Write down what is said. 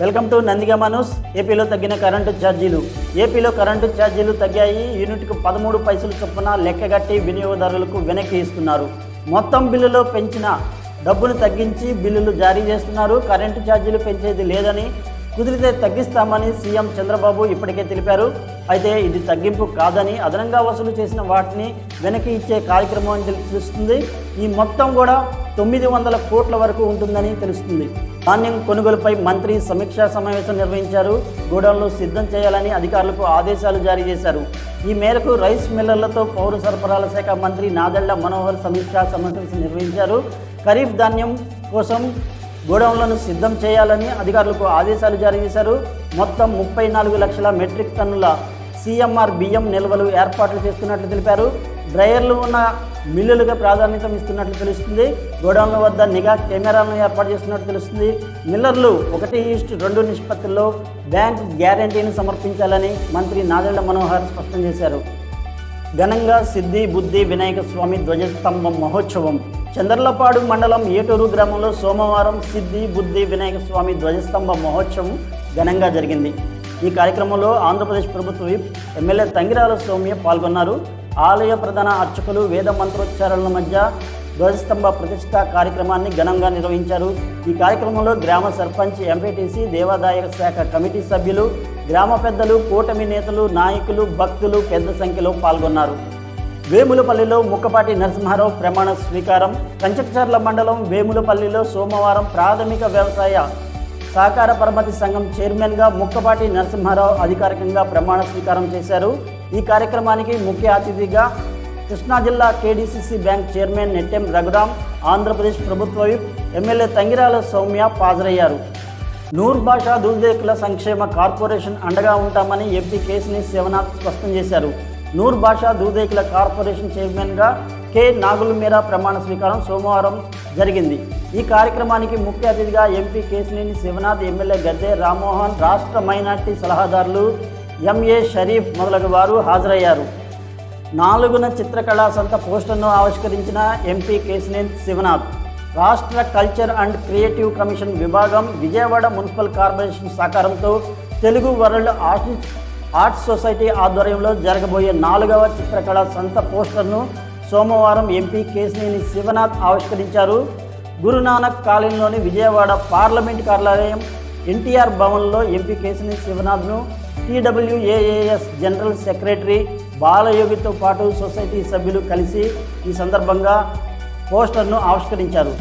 Welcome to నందిగా మనోస్. ఏపీలో తగ్గిన current ఛార్జీలు. ఏపీలో కరెంటు ఛార్జీలు తగ్గాయి. యూనిట్కు పదమూడు పైసలు చొప్పున లెక్కగట్టి వినియోగదారులకు వెనక్కి ఇస్తున్నారు. మొత్తం బిల్లులో పెంచిన డబ్బును తగ్గించి బిల్లులు జారీ చేస్తున్నారు. కరెంటు ఛార్జీలు పెంచేది లేదని కుదిరితే తగ్గిస్తామని సీఎం చంద్రబాబు ఇప్పటికే తెలిపారు. అయితే ఇది తగ్గింపు కాదని అదనంగా వసూలు చేసిన వాటిని వెనక్కి ఇచ్చే కార్యక్రమం అని తెలుస్తుంది. ఈ మొత్తం కూడా తొమ్మిది వందల కోట్ల వరకు ఉంటుందని తెలుస్తుంది. ధాన్యం కొనుగోలుపై మంత్రి సమీక్షా సమావేశం నిర్వహించారు. గోడౌన్లు సిద్ధం చేయాలని అధికారులకు ఆదేశాలు జారీ చేశారు. ఈ మేరకు రైస్ మిల్లర్లతో పౌర సరఫరాల శాఖ మంత్రి నాదళ్ళ మనోహర్ సమీక్షా సమావేశం నిర్వహించారు. ఖరీఫ్ ధాన్యం కోసం గోడౌన్లను సిద్ధం చేయాలని అధికారులకు ఆదేశాలు జారీ చేశారు. మొత్తం ముప్పై నాలుగు లక్షల మెట్రిక్ టన్నుల సీఎంఆర్ బియ్యం నిల్వలు ఏర్పాట్లు చేస్తున్నట్లు తెలిపారు. డ్రైయర్లు ఉన్న మిల్లులుగా ప్రాధాన్యత ఇస్తున్నట్లు తెలుస్తుంది. గోడౌన్ల వద్ద నిఘా కెమెరాలను ఏర్పాటు చేస్తున్నట్లు తెలుస్తుంది. మిల్లర్లు ఒకటి ఈస్ట్ రెండు నిష్పత్తుల్లో బ్యాంక్ గ్యారంటీని సమర్పించాలని మంత్రి నాదెళ్ళ మనోహర్ స్పష్టం చేశారు. ఘనంగా సిద్ధి బుద్ధి వినాయక స్వామి ధ్వజస్తంభం మహోత్సవం. చంద్రలపాడు మండలం ఏటూరు గ్రామంలో సోమవారం సిద్ధి బుద్ధి వినాయక స్వామి ధ్వజస్తంభ మహోత్సవం ఘనంగా జరిగింది. ఈ కార్యక్రమంలో ఆంధ్రప్రదేశ్ ప్రభుత్వ విప్ ఎమ్మెల్యే తంగిరాల సౌమ్య పాల్గొన్నారు. ఆలయ ప్రధాన అర్చకులు వేద మంత్రోచ్చారణల మధ్య ధ్వజస్తంభ ప్రతిష్ట కార్యక్రమాన్ని ఘనంగా నిర్వహించారు. ఈ కార్యక్రమంలో గ్రామ సర్పంచ్ ఎంపీటీసీ దేవాదాయ శాఖ కమిటీ సభ్యులు గ్రామ పెద్దలు కూటమి నేతలు నాయకులు భక్తులు పెద్ద సంఖ్యలో పాల్గొన్నారు. వేములపల్లిలో ముక్కపాటి నరసింహారావు ప్రమాణ స్వీకారం కంచకచర్ల మండలం వేములపల్లిలో సోమవారం ప్రాథమిక వ్యవసాయ సహకార పరమతి సంఘం చైర్మన్గా ముక్కపాటి నరసింహారావు అధికారికంగా ప్రమాణ స్వీకారం చేశారు. ఈ కార్యక్రమానికి ముఖ్య అతిథిగా కృష్ణా జిల్లా KDCC bank chairman Nettem Raghuram Andhra Pradesh ప్రభుత్వ విప్ ఎమ్మెల్యే తంగిరాల సౌమ్య హాజరయ్యారు. నూర్ భాషా దుర్దేకుల సంక్షేమ కార్పొరేషన్ అండగా ఉంటామని ఎంపీ కేసిని శివనాథ్ స్పష్టం చేశారు. నూర్ భాషా దుర్దేకుల కార్పొరేషన్ చైర్మన్గా కె నాగులమీర ప్రమాణ స్వీకారం సోమవారం జరిగింది. ఈ కార్యక్రమానికి ముఖ్య అతిథిగా ఎంపీ కేసినేని శివనాథ్ ఎమ్మెల్యే గద్దె రామ్మోహన్ రాష్ట్ర మైనార్టీ సలహాదారులు ఎంఏ షరీఫ్ మొదలగు వారు హాజరయ్యారు. నాలుగున చిత్రకళా సంత పోస్టర్ను ఆవిష్కరించిన ఎంపీ కేసినేని శివనాథ్. రాష్ట్ర కల్చర్ అండ్ క్రియేటివ్ కమిషన్ విభాగం విజయవాడ మున్సిపల్ కార్పొరేషన్ సహకారంతో Telugu world artist arts society ఆధ్వర్యంలో జరగబోయే నాలుగవ చిత్రకళా సంత పోస్టర్ను సోమవారం ఎంపీ కేశినేని శివనాథ్ ఆవిష్కరించారు. గురునానక్ కాలనీలోని విజయవాడ పార్లమెంట్ కార్యాలయం ఎన్టీఆర్ భవన్లో ఎంపీ కేశినేని శివనాథ్ను టీడబ్ల్యూఏఏఎస్ జనరల్ సెక్రటరీ బాలయోగితో పాటు సొసైటీ సభ్యులు కలిసి ఈ సందర్భంగా పోస్టర్ను ఆవిష్కరించారు.